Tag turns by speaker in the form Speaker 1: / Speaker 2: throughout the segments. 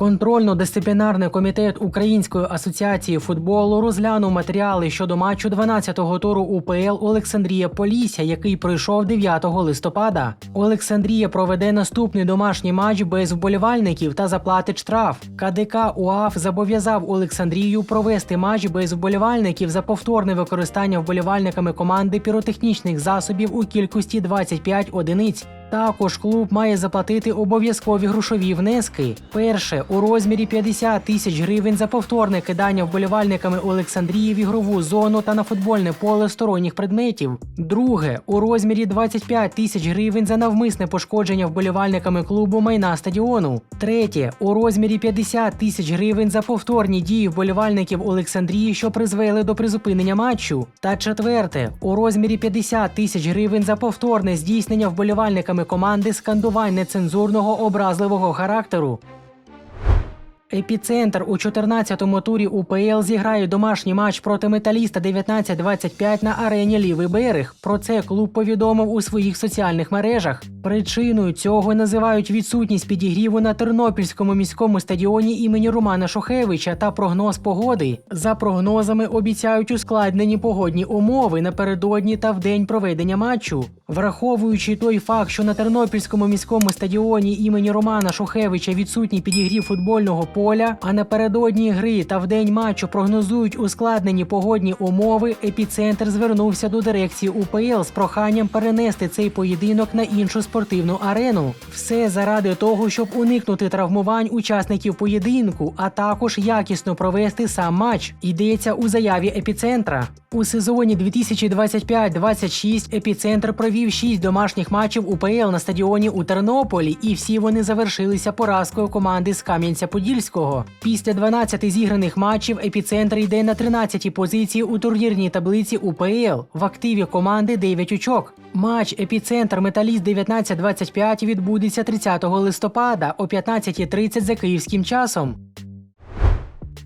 Speaker 1: Контрольно-дисциплінарний комітет Української асоціації футболу розглянув матеріали щодо матчу 12-го туру УПЛ Олександрія Полісся, який пройшов 9 листопада. Олександрія проведе наступний домашній матч без вболівальників та заплатить штраф. КДК УАФ зобов'язав Олександрію провести матч без вболівальників за повторне використання вболівальниками команди піротехнічних засобів у кількості 25 одиниць. Також клуб має заплатити обов'язкові грошові внески. Перше у розмірі 50 тисяч гривень за повторне кидання вболівальниками Олександрії в ігрову зону та на футбольне поле сторонніх предметів. Друге у розмірі 25 тисяч гривень за навмисне пошкодження вболівальниками клубу майна стадіону. Третє у розмірі 50 тисяч гривень за повторні дії вболівальників Олександрії, що призвели до призупинення матчу. Та четверте у розмірі 50 тисяч гривень за повторне здійснення вболівальниками команди скандувань нецензурного образливого характеру. Епіцентр у 14-му турі УПЛ зіграє домашній матч проти металіста 19-25 на арені Лівий берег. Про це клуб повідомив у своїх соціальних мережах. Причиною цього називають відсутність підігріву на Тернопільському міському стадіоні імені Романа Шухевича та прогноз погоди. За прогнозами обіцяють ускладнені погодні умови напередодні та в день проведення матчу. Враховуючи той факт, що на Тернопільському міському стадіоні імені Романа Шухевича відсутній підігрів футбольного поля, а напередодні гри та в день матчу прогнозують ускладнені погодні умови, епіцентр звернувся до дирекції УПЛ з проханням перенести цей поєдинок на іншу спортивну арену. Все заради того, щоб уникнути травмувань учасників поєдинку, а також якісно провести сам матч. Йдеться у заяві епіцентра. У сезоні 2025-26 епіцентр провів 6 домашніх матчів УПЛ на стадіоні у Тернополі, і всі вони завершилися поразкою команди з Кам'янця-Подільського. Після 12 зіграних матчів епіцентр йде на 13-й позиції у турнірній таблиці УПЛ. В активі команди 9 очок. Матч епіцентр Металіст 19-25 відбудеться 30 листопада о 15.30 за київським часом.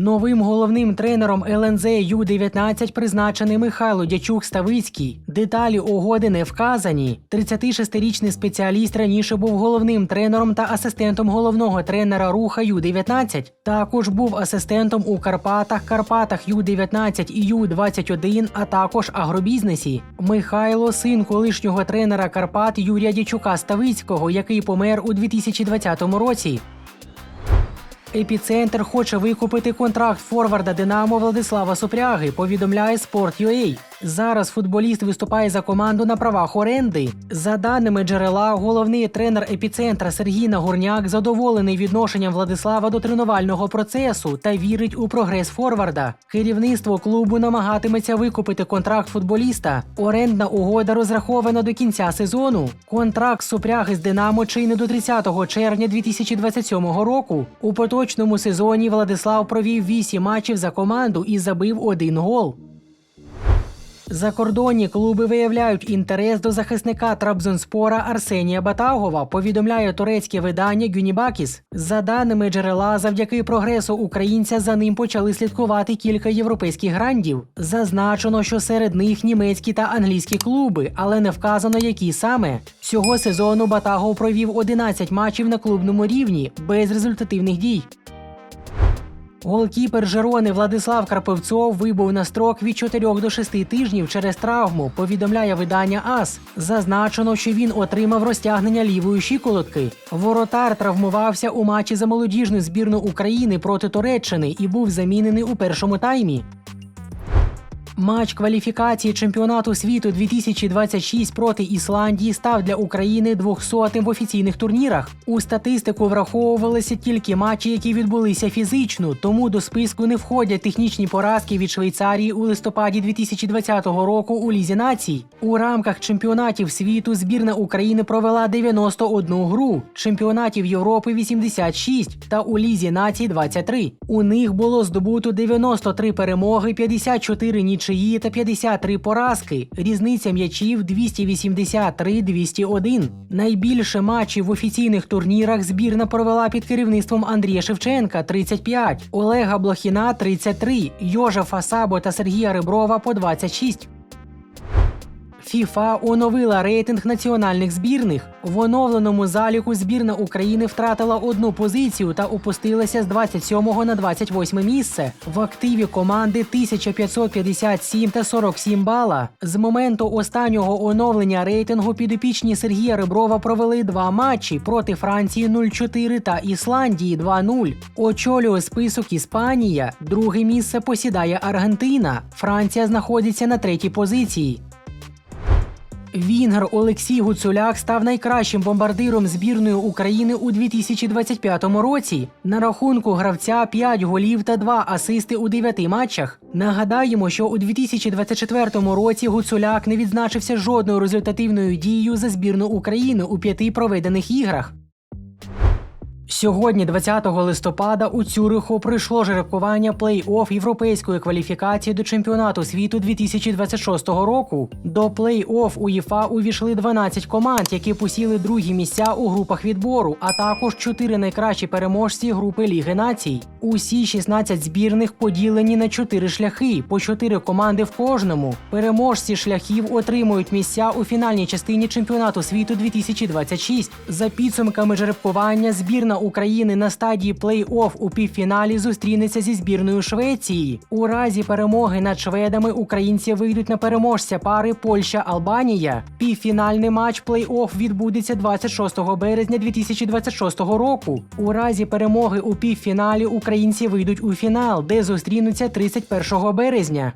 Speaker 1: Новим головним тренером ЛНЗ Ю-19 призначений Михайло Дячук Ставицький. Деталі угоди не вказані. 36-річний спеціаліст раніше був головним тренером та асистентом головного тренера руха Ю-19. Також був асистентом у Карпатах, Карпатах Ю-19 і Ю-21, а також агробізнесі. Михайло син колишнього тренера Карпат Юрія Дячука Ставицького, який помер у 2020 році. Епіцентр хоче викупити контракт форварда Динамо Владислава Супряги, повідомляє Sport.ua. Зараз футболіст виступає за команду на правах оренди. За даними джерела, головний тренер епіцентра Сергій Нагорняк задоволений відношенням Владислава до тренувального процесу та вірить у прогрес форварда. Керівництво клубу намагатиметься викупити контракт футболіста. Орендна угода розрахована до кінця сезону. Контракт Супряги з Динамо чинний до 30 червня 2027 року. У поточному сезоні Владислав провів 8 матчів за команду і забив один гол. Закордонні клуби виявляють інтерес до захисника Трабзонспора Арсенія Батагова, повідомляє турецьке видання Гюнібакіс. За даними джерела, завдяки прогресу українця за ним почали слідкувати кілька європейських грандів. Зазначено, що серед них німецькі та англійські клуби, але не вказано, які саме. Цього сезону Батагов провів 11 матчів на клубному рівні без результативних дій. Голкіпер Жерони Владислав Карпевцов вибув на строк від 4 до 6 тижнів через травму, повідомляє видання АС. Зазначено, що він отримав розтягнення лівої щиколотки. Воротар травмувався у матчі за молодіжну збірну України проти Туреччини і був замінений у першому таймі. Матч кваліфікації чемпіонату світу 2026 проти Ісландії став для України 200-тим в офіційних турнірах. У статистику враховувалися тільки матчі, які відбулися фізично, тому до списку не входять технічні поразки від Швейцарії у листопаді 2020 року у Лізі націй. У рамках чемпіонатів світу збірна України провела 91 гру, чемпіонатів Європи 86 та у Лізі націй 23. У них було здобуто 93 перемоги, 54 нічиї нічиї та 53 поразки. Різниця м'ячів 283-201. Найбільше матчів в офіційних турнірах збірна провела під керівництвом Андрія Шевченка 35, Олега Блохіна 33, Йожефа Сабо та Сергія Реброва по 26. ФІФА оновила рейтинг національних збірних. В оновленому заліку збірна України втратила одну позицію та опустилася з 27 на 28 місце. В активі команди 1557 та 47 бала. З моменту останнього оновлення рейтингу підопічні Сергія Реброва провели два матчі проти Франції 0-4 та Ісландії 2-0. Очолює список Іспанія. Друге місце посідає Аргентина. Франція знаходиться на третій позиції. Вінгер Олексій Гуцуляк став найкращим бомбардиром збірної України у 2025 році. На рахунку гравця 5 голів та 2 асисти у 9 матчах. Нагадаємо, що у 2024 році Гуцуляк не відзначився жодною результативною дією за збірну України у п'яти проведених іграх. Сьогодні, 20 листопада, у Цюриху пройшло жеребкування плей-офф європейської кваліфікації до чемпіонату світу 2026 року. До плей-офф УЄФА увійшли 12 команд, які посіли другі місця у групах відбору, а також 4 найкращі переможці групи Ліги націй. Усі 16 збірних поділені на 4 шляхи, по 4 команди в кожному. Переможці шляхів отримують місця у фінальній частині чемпіонату світу 2026. За підсумками жеребкування збірна України на стадії плей-офф у півфіналі зустрінеться зі збірною Швеції. У разі перемоги над шведами українці вийдуть на переможця пари Польща-Албанія. Півфінальний матч плей-офф відбудеться 26 березня 2026 року. У разі перемоги у півфіналі українці вийдуть у фінал, де зустрінуться 31 березня.